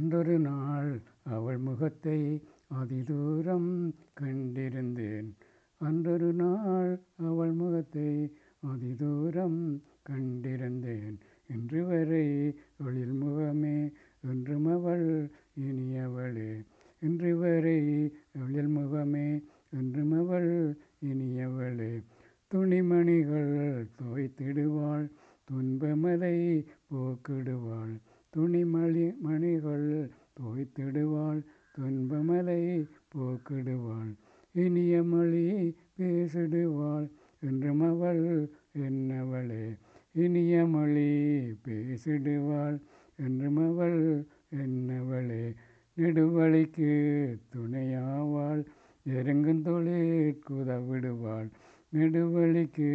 அன்றொரு நாள் அவள் முகத்தை அதிதூரம் கண்டிருந்தேன். அன்றொரு நாள் அவள் முகத்தை அதிதூரம் கண்டிருந்தேன். இன்று வரை எழில் முகமே என்றும் அவள் இனியவளே இன்று வரை எழில் முகமே என்றும் அவள் இனியவளே துணிமணிகள் தோய்த்திடுவாள் துன்பமதை போக்கிடுவாள். துணிமணி மணிகள் தோய்த்திடுவாள் துன்பமலை போக்கிடுவாள். இனிய மொழி பேசிடுவாள் என்றும் அவள் என்னவளே. இனிய மொழி பேசிடுவாள் என்றும் அவள் என்னவளே. நெடுவழிக்கு துணையாவாள் நெருங்கும் தொழிற்குதவிடுவாள் நெடுவழிக்கு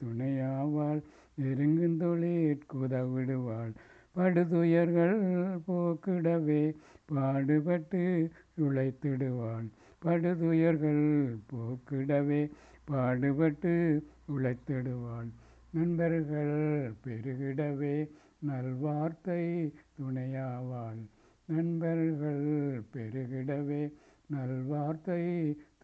துணையாவாள் நெருங்கும் தொழிற்குதவிடுவாள் படுதுயர்கள் போக்கிடவே பாடுபட்டு உழைத்திடுவான். படுதுயர்கள் போக்கிடவே பாடுபட்டு உழைத்திடுவான். நண்பர்கள் பெருகிடவே நல்வார்த்தை துணையாவாள் நண்பர்கள் பெருகிடவே நல்வார்த்தை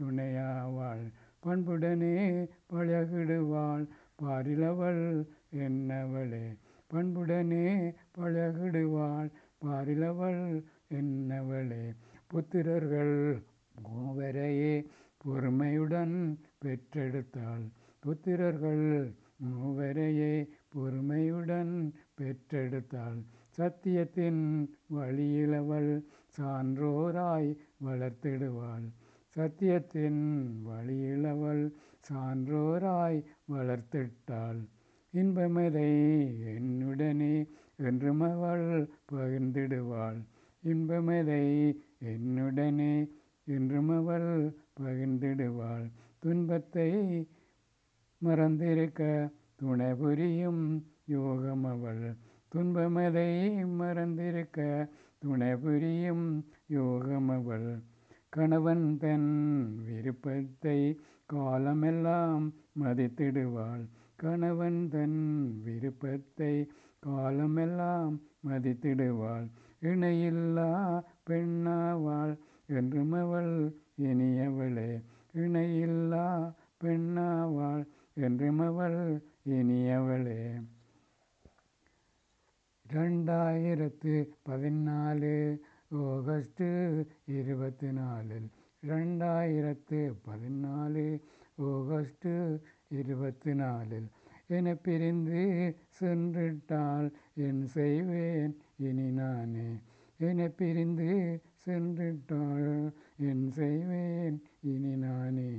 துணையாவாள். பண்புடனே பழகிடுவாள். பாரிலவள் என்னவளே? பண்புடனே பழகிடுவாள். பாரிலவள் என்னவளே? புத்திரர்கள் மூவரையே பொறுமையுடன் பெற்றெடுத்தாள். புத்திரர்கள் மூவரையே பொறுமையுடன் பெற்றெடுத்தாள். சத்தியத்தின் வழியிலவள் சான்றோராய் வளர்த்திடுவாள். சத்தியத்தின் வழியிலவள் சான்றோராய் வளர்த்திட்டாள். இன்பமதை என்னுடனே என்றும் அவள் பகிர்ந்திடுவாள். இன்பமதை என்னுடனே என்றும் அவள் பகிர்ந்திடுவாள். துன்பத்தை மறந்திருக்க துணை புரியும் யோகம் அவள். துன்பமதை மறந்திருக்க துணை புரியும் யோகம் அவள். கணவன் தன் விருப்பத்தை காலமெல்லாம் மதித்திடுவாள். கணவன் தன் விருப்பத்தை காலமெல்லாம் மதித்திடுவாள். இணையில்லா பெண்ணாவாள் என்றும் அவள் இனியவளே. இணையில்லா பெண்ணாவாள் என்றும் அவள் இனியவளே. ரெண்டாயிரத்து பதினாலு ஆகஸ்ட்டு இருபத்தி நாலில். ரெண்டாயிரத்து பதினாலு ஆகஸ்ட்டு இருபத்தி நாலில் என பிரிந்து சென்றுட்டால் என் செய்வேன் இனி நானே. என பிரிந்து சென்றுட்டால் என் செய்வேன் இனி நானே.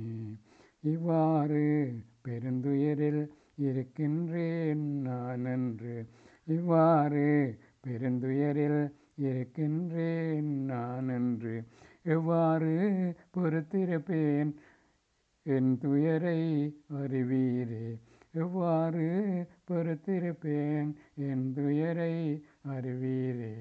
இவ்வாறு பெருந்துயரில் இருக்கின்றேன் நான் என்று இவ்வாறு பெருந்துயரில் இருக்கின்றேன் நான் என்று எவ்வாறு பொறுத்திருப்பேன் என் துயரை அறிவீரே. எவ்வாறு பொறுத்திருப்பேன்? என் துயரை அறிவீரே.